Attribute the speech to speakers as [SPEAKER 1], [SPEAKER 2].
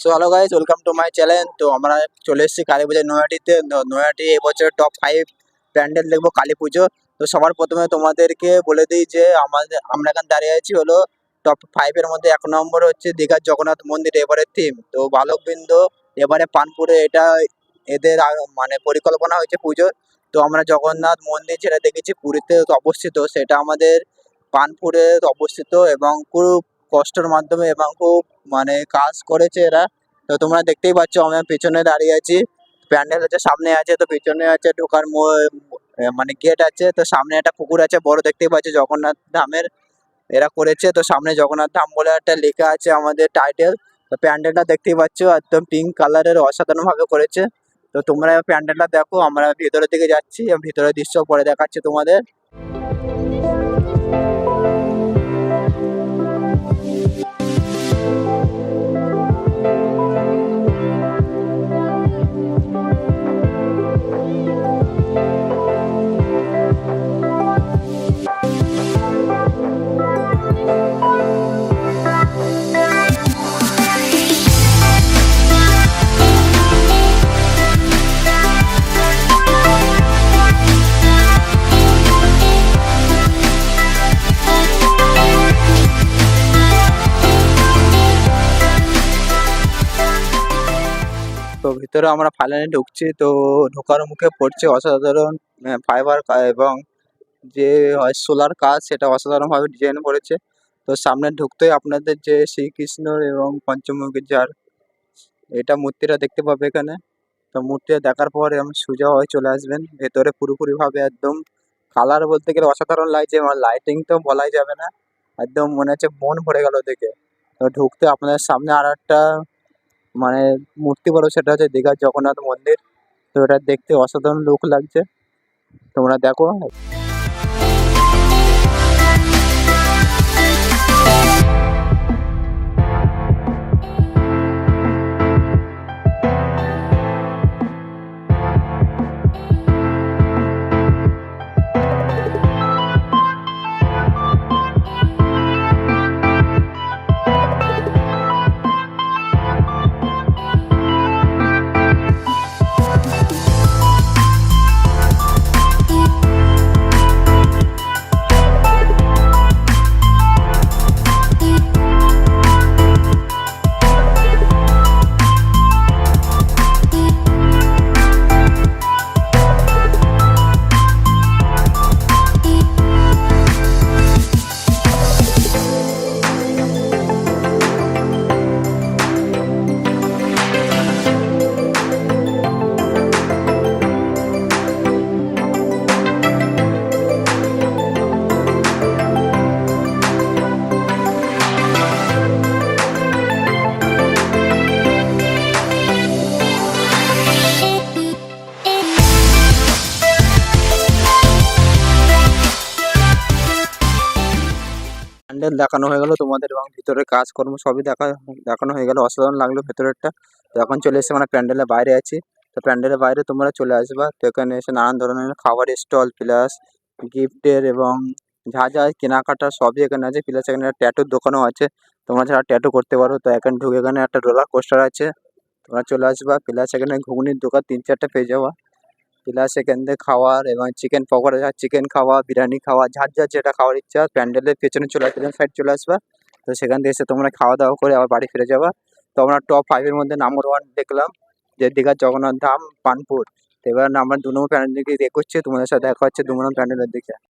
[SPEAKER 1] So hello guys welcome to my channel তো আমরা চলে এসেছি কালী পুজোর নয়াটিতে। নয়াটি এবছর টপ ফাইভ প্যান্ডেল দেখব কালী পুজো। তো সবার প্রথমে তোমাদেরকে বলে দিই যে, আমাদের, আমরা এখানে দাঁড়িয়ে আছি হলো টপ ফাইভের মধ্যে। এক নম্বর হচ্ছে দীঘার জগন্নাথ মন্দির এবারের থিম তো বালকবৃন্দ, এবারে পানপুরে এটা এদের মানে পরিকল্পনা হয়েছে পুজোর। তো আমরা জগন্নাথ মন্দির যেটা দেখেছি পুরীতে অবস্থিত, সেটা আমাদের পানপুরে অবস্থিত এবং খুব কষ্টের মাধ্যমে এবং খুব মানে কাজ করেছে এরা। তো তোমরা দেখতেই পাচ্ছ, আমি পেছনে দাঁড়িয়ে আছি। প্যান্ডেল হচ্ছে সামনে আছে, তো পেছনে আছে ঢোকার মানে গেট আছে, তো সামনে একটা পুকুর আছে, বড় দেখতেই পাচ্ছ, জগন্নাথ ধামের এরা করেছে। তো সামনে জগন্নাথ ধাম বলে একটা লেখা আছে আমাদের টাইটেল তো প্যান্ডেলটা দেখতেই পাচ্ছ, একদম পিঙ্ক কালারের অসাধারণ ভাবে করেছে। তো তোমরা প্যান্ডেলটা দেখো, আমরা ভিতরের দিকে যাচ্ছি ভিতরের দৃশ্য পরে দেখাচ্ছি তোমাদের। তো ভিতরে আমরা ফাইনালি ঢুকছি, তো ঢোকার মুখে পড়ছে অসাধারণ ফাইবার এবং যে সোলার কাজ সেটা অসাধারণ ভাবে ডিজাইন করেছে। তো সামনে ঢুকতেই আপনাদের যে শ্রীকৃষ্ণ এবং পঞ্চমুখী যার এটা মূর্তিটা দেখতে পাবে এখানে। তো মূর্তিটা দেখার পরে আমি সোজা হয়ে চলে আসবেন। ভেতরে পুরোপুরি ভাবে একদম কালার বলতে গেলে অসাধারণ লাগছে এবং লাইটিং তো বলাই যাবে না। একদম মনে হচ্ছে মন ভরে গেল দেখে। তো ঢুকতে আপনাদের সামনে আর একটা মানে মূর্তি বড় সেটা হচ্ছে দীঘার জগন্নাথ মন্দির। তো এটা দেখতে অসাধারণ লোক লাগছে। তোমরা দেখো। প্যান্ডেল দেখানো হয়ে গেল, তোমাদের এবং ভিতরে কাজকর্ম সবই দেখা, দেখানো হয়ে গেল। অসাধারণ লাগল ভেতরেরটা। তো এখন চলে এসে আমরা প্যান্ডেলের বাইরে আছি। তো প্যান্ডেলের বাইরে তোমরা চলে আসবা। তো এখানে এসে নানান ধরনের খাবারের স্টল, প্লাস গিফটের এবং যা যা কেনাকাটা সবই এখানে আছে। প্লাস এখানে ট্যাটুর দোকানও আছে। তোমরা যারা ট্যাটু করতে পারো। তো এখানে ঢুকে এখানে একটা রোলার কোস্টার আছে। তোমরা চলে আসবা। প্লাস এখানে ঘুগনির দোকান তিন চারটে পেয়ে যাওয়া প্লাস এখান থেকে খাওয়ার এবং চিকেন পকোড়া চিকেন খাওয়া, বিরিয়ানি খাওয়া, যার যার যেটা খাওয়ার ইচ্ছা প্যান্ডেলের পেছনে চলে আসবে সাইড চলে আসবা, তো সেখান থেকে এসে তোমরা খাওয়া দাওয়া করে আবার বাড়ি ফিরে যাবা। তো আমরা টপ ফাইভের মধ্যে নাম্বার ওয়ান দেখলাম যে দীঘার জগন্নাথ ধাম, পানপুর। এবার আমরা দু নম্বর প্যান্ডেল দিকে করছি তোমাদের সাথে দেখা হচ্ছে দু নম্বর প্যান্ডেলের দিকে।